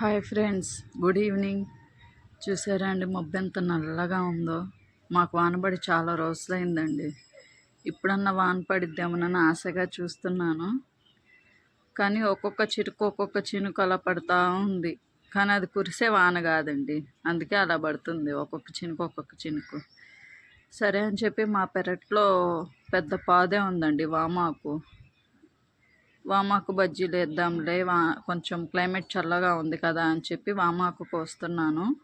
Hi friends good evening. చూసారా అండి మబ్బు ఎంత నల్లగా ఉందో. మాకు వానబడి చాలా రోజులైందండి. ఇప్పుడన్నా వాన పడిద్దామనని ఆశగా చూస్తున్నాను. కానీ ఒక్కొక్క చిరుకు ఒక్కొక్క చినుకు అలా పడుతూ ఉంది. కానీ అది కురిసే వాన కాదండి. అందుకే అలా పడుతుంది ఒక్కొక్క చినుకు ఒక్కొక్క చినుకు. సరే అని చెప్పి మా పెరట్లో పెద్ద పాదే ఉందండి వామాకు. వామాకు బజ్జీలు వేద్దాంలే వా కొంచెం క్లైమేట్ చల్లగా ఉంది కదా అని చెప్పి వామాకు కోస్తున్నాను.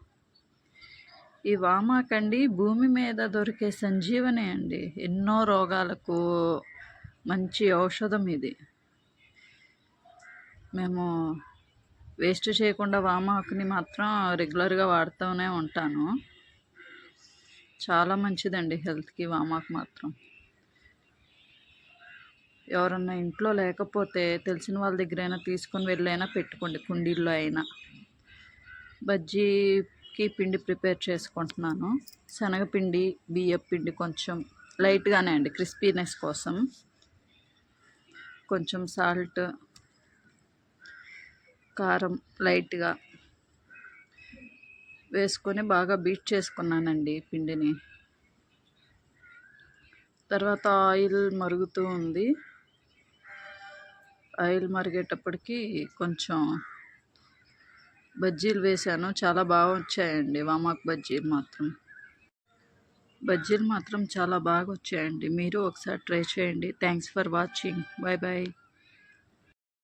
ఈ వామాకండి భూమి మీద దొరికే సంజీవని అండి. ఎన్నో రోగాలకు మంచి ఔషధం ఇది. మేము వేస్ట్ చేయకుండా వామాకుని మాత్రం రెగ్యులర్గా వాడుతూనే ఉంటాను. చాలా మంచిదండి హెల్త్కి వామాకు మాత్రం. ఎవరన్నా ఇంట్లో లేకపోతే తెలిసిన వాళ్ళ దగ్గరైనా తీసుకొని వెళ్ళైనా పెట్టుకోండి కుండీల్లో అయినా. బజ్జీకి పిండి ప్రిపేర్ చేసుకుంటున్నాను. శనగపిండి బియ్యం పిండి కొంచెం లైట్గానే అండి క్రిస్పీనెస్ కోసం. కొంచెం సాల్ట్ కారం లైట్గా వేసుకొని బాగా బీట్ చేసుకున్నానండి పిండిని. తర్వాత ఆయిల్ మరుగుతూ ఉంది. ఆయిల్ మరిగేటప్పటికి కొంచెం బజ్జీలు వేశాను చాలా బాగా వచ్చాయండి. వామాక్ బజ్జీలు మాత్రం. బజ్జీలు మాత్రం చాలా బాగా వచ్చాయండి. మీరు ఒకసారి ట్రై చేయండి. Thanks for watching. Bye bye